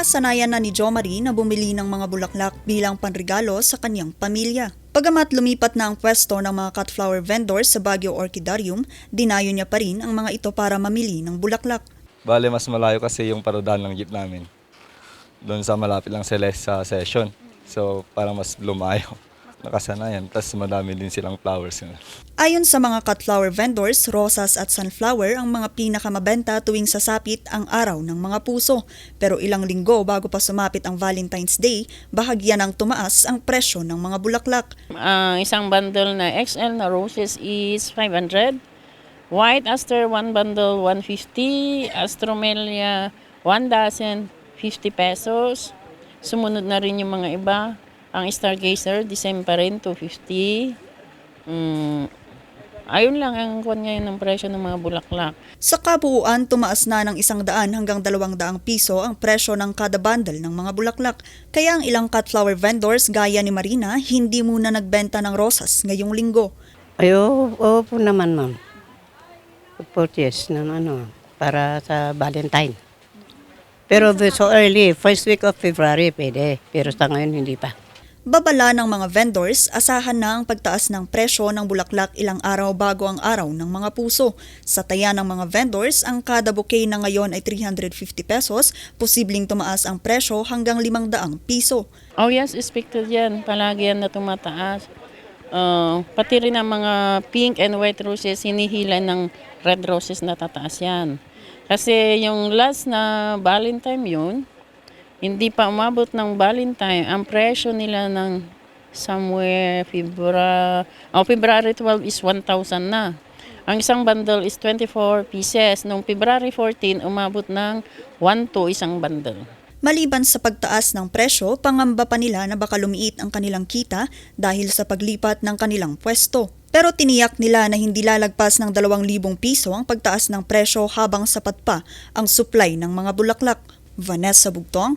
Nakasanayan na ni Jo na bumili ng mga bulaklak bilang panregalo sa kanyang pamilya. Pagamat lumipat na ang pwesto ng mga cut flower vendors sa Baguio Orchidarium, dinayo niya pa rin ang mga ito para mamili ng bulaklak. Bale, mas malayo kasi yung parudahan ng jeep namin. Doon sa malapit lang sila sa session. So, parang mas lumayo. Nakasanayan. Tapos madami din silang flowers. Ayon sa mga cut flower vendors, rosas at sunflower ang mga pinakamabenta tuwing sasapit ang araw ng mga puso. Pero ilang linggo bago pa sumapit ang Valentine's Day, bahagya ng tumaas ang presyo ng mga bulaklak. Ang isang bundle na XL na roses is 500. White aster, one bundle, 150. Astromelia, one dozen, 50 pesos. Sumunod na rin yung mga iba. Ang Stargazer, the same pa rin, 250. Mm, ayun lang ang kwan ngayon ng presyo ng mga bulaklak. Sa kabuuan, tumaas na ng isang daan hanggang dalawang daang piso ang presyo ng kada bundle ng mga bulaklak. Kaya ang ilang cut flower vendors gaya ni Marina, hindi muna nagbenta ng rosas ngayong linggo. Ay, oo, oo po naman, ma'am. Purchase ng ano, para sa Valentine. Pero so early, first week of February, pwede. Pero sa ngayon, hindi pa. Babala ng mga vendors, asahan na ang pagtaas ng presyo ng bulaklak ilang araw bago ang araw ng mga puso. Sa taya ng mga vendors, ang kada bouquet na ngayon ay 350 pesos, posibleng tumaas ang presyo hanggang 500 piso. Oh yes, expected yan. Palagi yan na tumataas. Uh, pati rin ang mga pink and white roses, hinihila ng red roses na tataas yan. Kasi yung last na Valentine yun, hindi pa umabot ng Valentine. Ang presyo nila ng somewhere February, oh, February 12 is 1,000 na. Ang isang bundle is 24 pieces. Noong February 14, umabot ng 1 isang bundle. Maliban sa pagtaas ng presyo, pangamba pa nila na baka lumiit ang kanilang kita dahil sa paglipat ng kanilang pwesto. Pero tiniyak nila na hindi lalagpas ng 2,000 piso ang pagtaas ng presyo habang sapat pa ang supply ng mga bulaklak. Vanessa Bugtong,